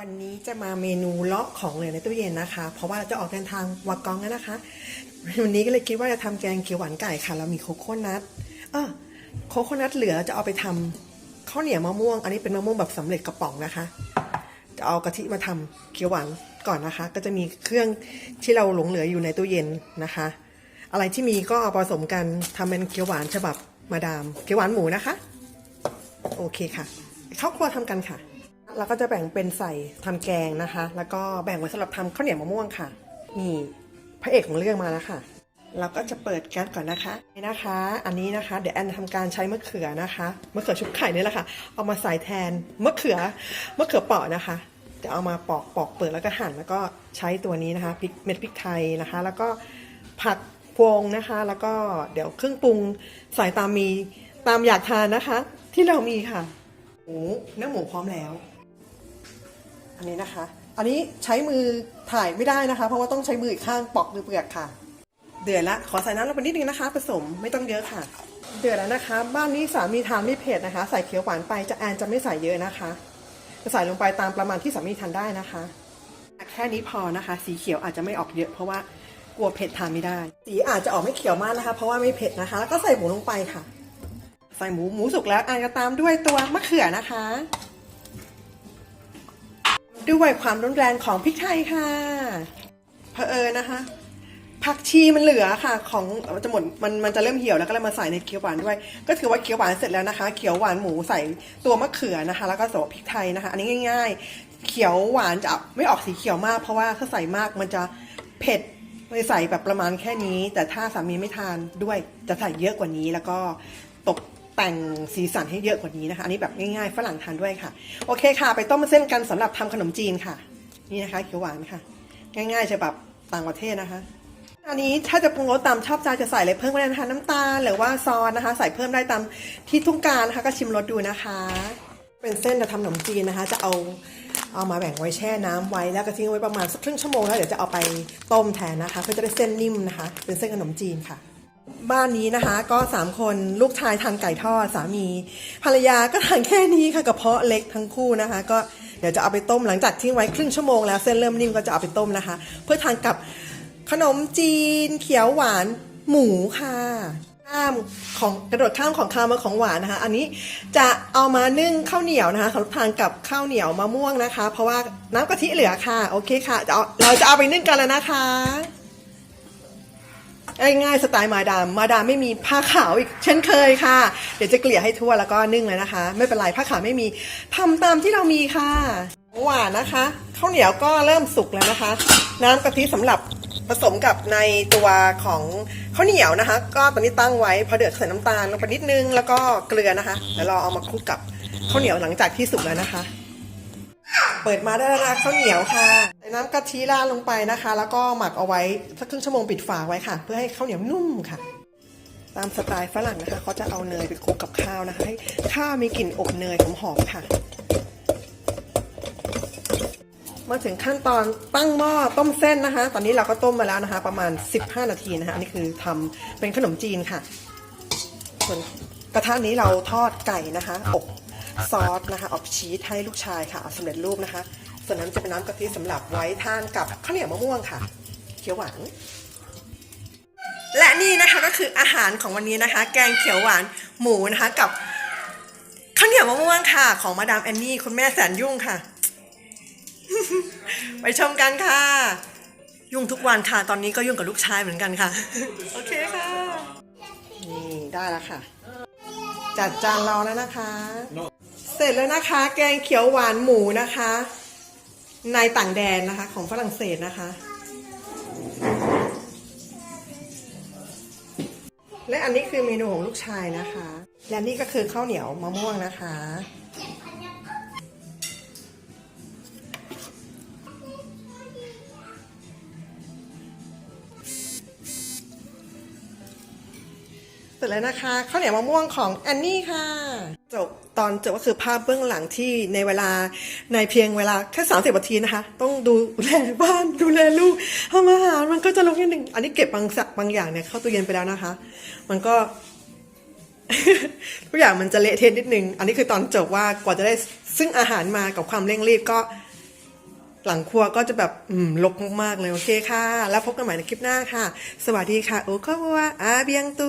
วันนี้จะมาเมนูเลาะของเหลือในตู้เย็นนะคะ เพราะว่าเราจะออกเดินทางวากองแล้วนะคะ วันนี้ก็เลยคิดว่าจะทำแกงเขียวหวานไก่ค่ะ เรามีโคโค่นัทเออโคโค่นัทเหลือจะเอาไปทำข้าวเหนียวมะม่วง อันนี้เป็นมะม่วงแบบสำเร็จกระป๋องนะคะ จะเอากะทิมาทำเขียวหวานก่อนนะคะ ก็จะมีเครื่องที่เราหลงเหลืออยู่ในตู้เย็นนะคะ อะไรที่มีก็เอาผสมกันทำเป็นเขียวหวานฉบับมาดามเขียวหวานหมูนะคะ โอเคค่ะ เข้าครัวทำกันค่ะ เราก็จะแบ่งเป็นใส่ทำแกงนะคะ แล้วก็แบ่งไว้สำหรับทำข้าวเหนียวมะม่วงค่ะ นี่พระเอกของเรื่องมาแล้วค่ะ เราก็จะเปิดแก๊สก่อนนะคะนี่นะคะ อันนี้นะคะ เดี๋ยวแอนทำการใช้มะเขือนะคะมะเขือชุบไข่นี่แหละค่ะ เอามาใส่แทนมะเขือมะเขือเปาะนะคะจะเอามาปอกปอกเปิดแล้วก็หั่นแล้วก็ใช้ตัวนี้นะคะพริกเม็ดพริกไทยนะคะ แล้วก็ผักพวงนะคะ แล้วก็เดี๋ยวเครื่องปรุงใส่ตามมีตามอยากทานนะคะ ที่เรามีค่ะหมูเนื้อหมูพร้อมแล้ว อันนี้นะคะ อันนี้ใช้มือถ่ายไม่ได้นะคะ เพราะว่าต้องใช้มืออีกข้างปอกหรือเปลือกค่ะ เดือดละขอใส่น้ำลงไปนิดนึงนะคะ ผสมไม่ต้องเยอะค่ะ เดือดแล้วนะคะ บ้านนี้สามีทานไม่เผ็ดนะคะ ใส่เขียวหวานไปจะแอนจะไม่ใส่เยอะนะคะจะใส่ลงไปตามประมาณที่สามีทานได้นะคะแค่นี้พอนะคะ สีเขียวอาจจะไม่ออกเยอะ เพราะว่ากลัวเผ็ดทานไม่ได้ สีอาจจะออกไม่เขียวมากนะคะ เพราะว่าไม่เผ็ดนะคะ แล้วก็ใส่หมูลงไปค่ะ ใส่หมูหมูสุกแล้วอานก็ตามด้วยตัวมะเขือนะคะ ด้วยความรุนแรงของพริกไทยค่ะเผอิญนะคะ ผักชีมันเหลือค่ะ ของมันจะหมดมันมันจะเริ่มเหี่ยวแล้วก็เลยมาใส่ในเขียวหวานด้วย ก็ถือว่าเขียวหวานเสร็จแล้วนะคะ เขียวหวานหมูใส่ตัวมะเขือนะคะ แล้วก็ใส่พริกไทยนะคะ อันนี้ง่าย ๆ เขียวหวานจะไม่ออกสีเขียวมาก เพราะว่าถ้าใส่มากมันจะเผ็ดเลยใส่แบบประมาณแค่นี้ แต่ถ้าสามีไม่ทานด้วยจะใส่เยอะกว่านี้แล้วก็ตก แต่งสีสันให้เยอะกว่านี้นะคะ อันนี้แบบง่ายๆฝรั่งทานด้วยค่ะ โอเคค่ะ ไปต้มเส้นกันสำหรับทำขนมจีนค่ะ นี่นะคะเขียวหวานค่ะ ง่ายๆจะแบบต่างประเทศนะคะ อันนี้ถ้าจะปรุงรสตามชอบใจจะใส่อะไรเพิ่มก็ได้นะคะน้ำตาลหรือว่าซอสนะคะ ใส่เพิ่มได้ตามที่ต้องการนะคะ ก็ชิมรสดูนะคะ เป็นเส้นจะทำขนมจีนนะคะ จะเอาเอามาแบ่งไว้แช่น้ำไว้แล้วก็ทิ้งไว้ประมาณสักครึ่งชั่วโมงแล้วเดี๋ยวจะเอาไปต้มแทนนะคะ เพื่อจะได้เส้นนิ่มนะคะ เป็นเส้นขนมจีนค่ะ บ้านนี้นะคะก็สามคนลูกชายทานไก่ทอดสามี ภรรยาก็ทานแค่นี้ค่ะกระเพาะเล็กทั้งคู่นะคะ ก็เดี๋ยวจะเอาไปต้มหลังจากทิ้งไว้ครึ่งชั่วโมงแล้วเส้นเริ่มนิ่มก็จะเอาไปต้มนะคะ เพื่อทานกับขนมจีนเขียวหวานหมูค่ะข้ามของกระโดดข้ามของข้าวมาของหวานนะคะ อันนี้จะเอามานึ่งข้าวเหนียวนะคะสำหรับทานกับข้าวเหนียวมะม่วงนะคะ เพราะว่าน้ำกะทิเหลือค่ะโอเคค่ะเราจะเอาไปนึ่งกันแล้วนะคะ ง่ายๆสไตล์มาดามมาดามไม่มีผ้าขาวอีกเช่นเคยค่ะ เดี๋ยวจะเกลี่ยให้ทั่วแล้วก็นึ่งเลยนะคะ ไม่เป็นไรผ้าขาวไม่มีทำตามที่เรามีค่ะหวานนะคะข้าวเหนียวก็เริ่มสุกแล้วนะคะ น้ำกะทิสำหรับผสมกับในตัวของข้าวเหนียวนะคะ ก็ตอนนี้ตั้งไว้พอเดือดใส่น้ำตาลลงไปนิดนึงแล้วก็เกลือนะคะเดี๋ยวเราเอามาคลุกกับข้าวเหนียวหลังจากที่สุกแล้วนะคะ เปิดมาได้แล้วนะข้าวเหนียวค่ะ น้ำกะทิราดลงไปนะคะ แล้วก็หมักเอาไว้สักครึ่งชั่วโมงปิดฝาไว้ค่ะ เพื่อให้ข้าวเหนียวนุ่มค่ะ ตามสไตล์ฝรั่งนะคะเขาจะเอาเนยไปคลุกกับข้าวนะคะ ให้ข้าวมีกลิ่นอบเนยหอมๆค่ะ มาถึงขั้นตอนตั้งหม้อต้มเส้นนะคะ ตอนนี้เราก็ต้มมาแล้วนะคะ ประมาณ 15 นาทีนะคะอันนี้คือทำเป็นขนมจีนค่ะ ส่วนกระทะนี้เราทอดไก่นะคะอบซอสนะคะอบชีสให้ลูกชายค่ะเอาสำเร็จรูปนะคะ ส่วนนั้นจะเป็นน้ำกะทิสำหรับไว้ทานกับข้าวเหนียวมะม่วงค่ะ เขียวหวาน และนี่นะคะก็คืออาหารของวันนี้นะคะ แกงเขียวหวานหมูนะคะกับข้าวเหนียวมะม่วงค่ะ ของมาดามแอนนี่คุณแม่แสนยุ่งค่ะ ไปชมกันค่ะ ยุ่งทุกวันค่ะ ตอนนี้ก็ยุ่งกับลูกชายเหมือนกันค่ะ โอเคค่ะ นี่ได้แล้วค่ะ จัดจานรอแล้วนะคะ เสร็จแล้วนะคะ แกงเขียวหวานหมูนะคะ ในต่างแดนนะคะของฝรั่งเศสนะคะ และอันนี้คือเมนูของลูกชายนะคะ และนี่ก็คือข้าวเหนียวมะม่วงนะคะ เสร็จแล้วนะคะข้าวเหนียวมะม่วงของแอนนี่ค่ะ จบตอนจบก็คือภาพเบื้องหลังที่ในเวลาในเพียงเวลาแค่สามสิบนาทีนะคะ ต้องดูแลบ้านดูแลลูกทำอาหารมันก็จะลงนิดหนึ่งอันนี้เก็บบางสักบางอย่างเนี่ยเข้าตู้เย็นไปแล้วนะคะ มันก็ทุกอย่างมันจะเละเทะนิดนึง อันนี้คือตอนจบว่ากว่าจะได้ซึ่งอาหารมากับความเร่งรีบก็ หลังครัวก็จะแบบอืมรกมากๆเลยโอเคค่ะ แล้วพบกันใหม่ในคลิปหน้าค่ะ สวัสดีค่ะ โอ้ก็ว่าอาเบียงตู